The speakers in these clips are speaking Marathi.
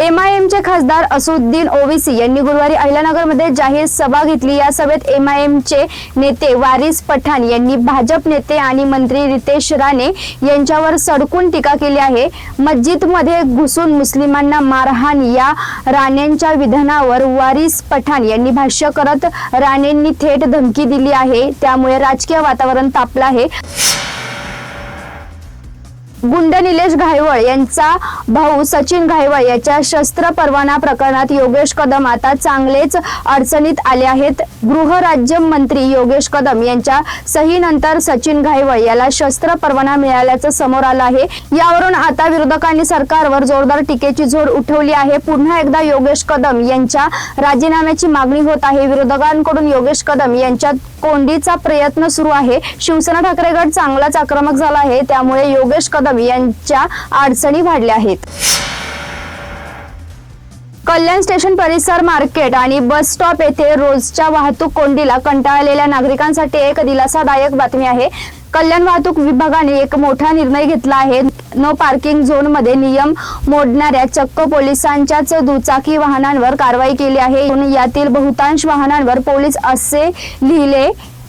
एमआयएमचे खासदार असुद्दीन ओवीसी यांनी गुरुवारी अहिल्यानगरमध्ये जाहीर सभा घेतली. या सभेत एमआयएमचे नेते वारिस पठाण यांनी भाजप नेते आणि मंत्री रितेश राणे यांच्यावर सडकून टीका केली आहे. मस्जिदमध्ये घुसून मुस्लिमांना मारहाण या राणेंच्या विधानावर वारिस पठाण यांनी भाष्य करत राणेंनी थेट धमकी दिली आहे. त्यामुळे राजकीय वातावरण तापलं आहे. गुंड निलेश घायवळ यांचा भाऊ सचिन घायवळ याच्या शस्त्र परवाना प्रकरणात योगेश कदम आता चांगलेच अडचणीत आले आहेत. गृहराज्य मंत्री योगेश कदम यांच्या सहीनंतर सचिन घायवळ याला शस्त्र परवाना मिळाल्याचं समोर आलं आहे. यावरून आता विरोधकांनी सरकारवर जोरदार टीकेची झोड उठवली आहे. पुन्हा एकदा योगेश कदम यांच्या राजीनाम्याची मागणी होत आहे. विरोधकांकडून योगेश कदम यांच्यात कोंडीचा प्रयत्न सुरू आहे. शिवसेना ठाकरे गट चांगलाच आक्रमक झाला आहे. त्यामुळे योगेश कदम यांच्या अडचणी वाढल्या आहेत. कल्याण स्टेशन परिसर मार्केट आणि बस स्टॉप येथे रोजच्या वाहतूक कोंडीला कंटाळलेल्या नागरिकांसाठी एक दिलासादायक बातमी आहे. कल्याण वाहतूक विभागाने एक मोठा निर्णय घेतला आहे. नो पार्किंग झोनमध्ये नियम मोडणाऱ्या चक्क पोलिसांच्याच दुचाकी वाहनांवर कारवाई केली आहे. यातील बहुतांश वाहनांवर पोलीस असे लिहिले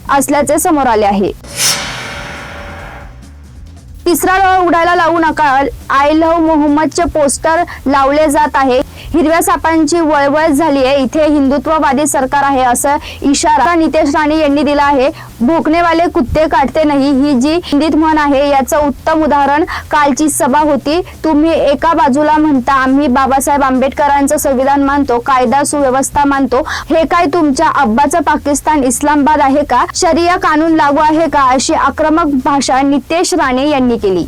असल्याचे समोर आले आहे. तिसरा डोळा उडायला लावू नका. आय लव्ह मोहम्मदचे पोस्टर लावले जात आहे. हिरव्या सापांची वळवळ झाली आहे. इथे हिंदुत्ववादी सरकार आहे असं इशारा नितेश राणे यांनी दिला आहे. भोकणेवाले कुत्ते काढते नाही ही जी हिंदीत म्हण आहे याचं उत्तम उदाहरण कालची सभा होती. तुम्ही एका बाजूला म्हणता आम्ही बाबासाहेब आंबेडकरांचं संविधान मानतो कायदा सुव्यवस्था मानतो. हे काय तुमच्या अब्बाचं पाकिस्तान इस्लामाबाद आहे का? शरिया कानून लागू आहे का? अशी आक्रमक भाषा नितेश राणे यांनी केली.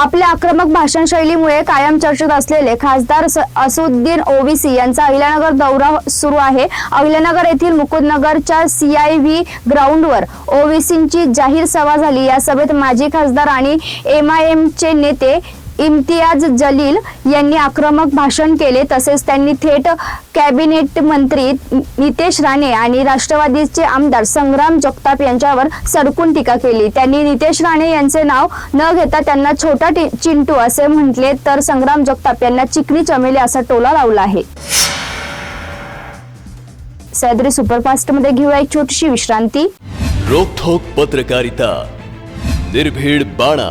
आपल्या आक्रमक भाषण शैलीमुळे कायम चर्चेत असलेले खासदार असुद्दीन ओवीसी यांचा अहिल्यानगर दौरा सुरू आहे. अहिल्यानगर येथील मुकुंदनगरच्या सीआयव्ही ग्राउंडवर ओवीसींची जाहीर सभा झाली. या सभेत माजी खासदार आणि एमआयएमचे नेते इम्तियाज जलील यांनी आक्रमक भाषण केले. तसेच त्यांनी थेट कॅबिनेट मंत्री नितेश राणे आणि राष्ट्रवादीचे आमदार संग्राम जगताप यांच्यावर सरकून टीका केली. त्यांनी नितेश राणे यांचे नाव न घेता त्यांना छोटा चिंटू असे म्हटले तर संग्राम जगताप यांना चिकनी चमेली असा टोला लावला आहे. सह्याद्री सुपरफास्टमध्ये घेऊया एक छोटीशी विश्रांती. रोखोक पत्रकारिता. निर्भीड बाणा.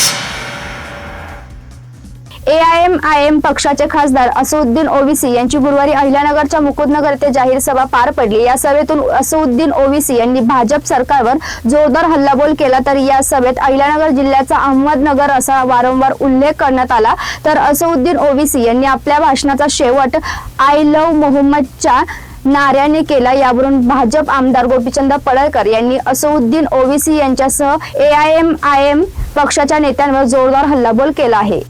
एआयएम आय एम पक्षाचे खासदार असउद्दीन ओवीसी यांची गुरुवारी अहिल्यानगरच्या मुकुंदनगर येथे जाहीर सभा पार पडली. या सभेतून असउद्दीन ओवीसी यांनी भाजप सरकारवर जोरदार हल्लाबोल केला. तर या सभेत अहिल्यानगर जिल्ह्याचा अहमदनगर असा वारंवार उल्लेख करण्यात आला. तर असउद्दीन ओवीसी यांनी आपल्या भाषणाचा शेवट आय लव्ह मोहम्मदच्या नाऱ्याने केला. यावरून भाजप आमदार गोपीचंद पडळकर यांनी असउद्दीन ओवीसी यांच्यासह एआयएम आय एम पक्षाच्या नेत्यांवर जोरदार हल्लाबोल केला आहे.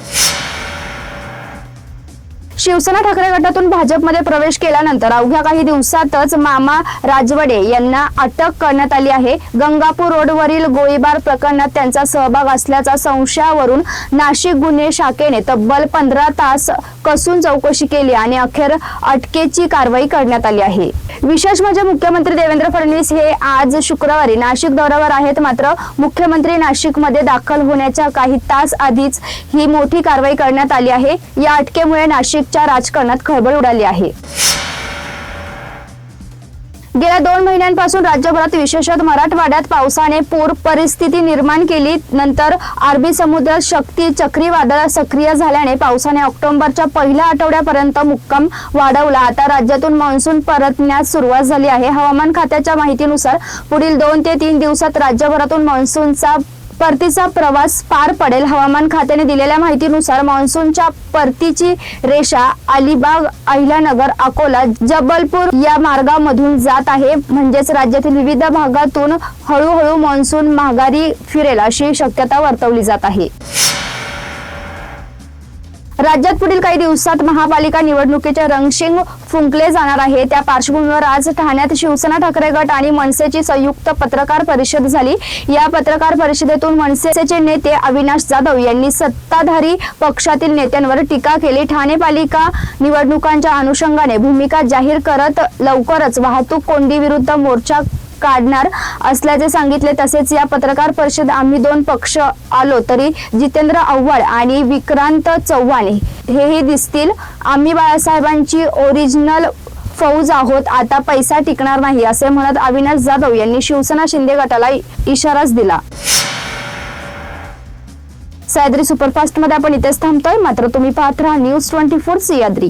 शिवसेना ठाकरे गटातून भाजपमध्ये प्रवेश केल्यानंतर अवघ्या काही दिवसातच मामा राजवडे यांना अटक करण्यात आली आहे. गंगापूर रोडवरील गोळीबार प्रकरणात त्यांचा सहभाग असल्याचा संशयावरून नाशिक गुन्हे शाखेने तब्बल पंधरा तास कसून चौकशी केली आणि अखेर अटकेची कारवाई करण्यात आली आहे. विशेष म्हणजे मुख्यमंत्री देवेंद्र फडणवीस हे आज शुक्रवारी नाशिक दौऱ्यावर आहेत. मात्र मुख्यमंत्री नाशिकमध्ये दाखल होण्याच्या काही तास आधीच ही मोठी कारवाई करण्यात आली आहे. या अटकेमुळे नाशिकच्या राजकारणात खळबळ उडाली आहे. गेल्या दोन महिन्यांपासून राज्यभरात विशेषतः मराठवाड्यात पावसाने पूर परिस्थिती निर्माण केली. नंतर अरबी समुद्रात शक्ती चक्रीवादळ सक्रिय झाल्याने पावसाने ऑक्टोबरच्या पहिल्या आठवड्यापर्यंत मुक्काम वाढवला. आता राज्यातून मान्सून परतण्यास सुरुवात झाली आहे. हवामान खात्याच्या माहितीनुसार पुढील दोन ते तीन दिवसात राज्यभरातून मान्सूनचा परतीचा प्रवास पार पडेल. हवामान खात्याने दिलेल्या माहितीनुसार मान्सूनच्या परतीची रेषा अलिबाग अहिल्यानगर अकोला जबलपूर या मार्गामधून जात आहे. म्हणजेच राज्यातील विविध भागातून हळूहळू मान्सून माघारी फिरेल अशी शक्यता वर्तवली जात आहे. राज्यात पुढील काही दिवसात महापालिका निवडणुकीचे रंगशिंग फुंकले जाणार आहे. त्या पार्श्वभूमीवर आज ठाण्यात शिवसेना ठाकरे गट आणि मनसेची संयुक्त पत्रकार परिषद झाली. या पत्रकार परिषदेतून मनसेचे नेते अविनाश जाधव यांनी सत्ताधारी पक्षातील नेत्यांवर टीका केली. ठाणे पालिका निवडणुकांच्या अनुषंगाने भूमिका जाहीर करत लवकरच वाहतूक कोंडी विरुद्ध मोर्चा काढणार असल्याचे सांगितले. तसेच या पत्रकार परिषद आम्ही दोन पक्ष आलो तरी जितेंद्र आव्हाड आणि विक्रांत चव्हाण हेही दिसतील. आम्ही बाळासाहेबांची ओरिजिनल फौज आहोत. आता पैसा टिकणार नाही असे म्हणत अविनाश जाधव यांनी शिवसेना शिंदे गटाला इशाराच दिला. सह्याद्री सुपरफास्टमध्ये आपण इथेच थांबतोय. मात्र तुम्ही पाहत राहा न्यूज ट्वेंटी फोर सह्याद्री.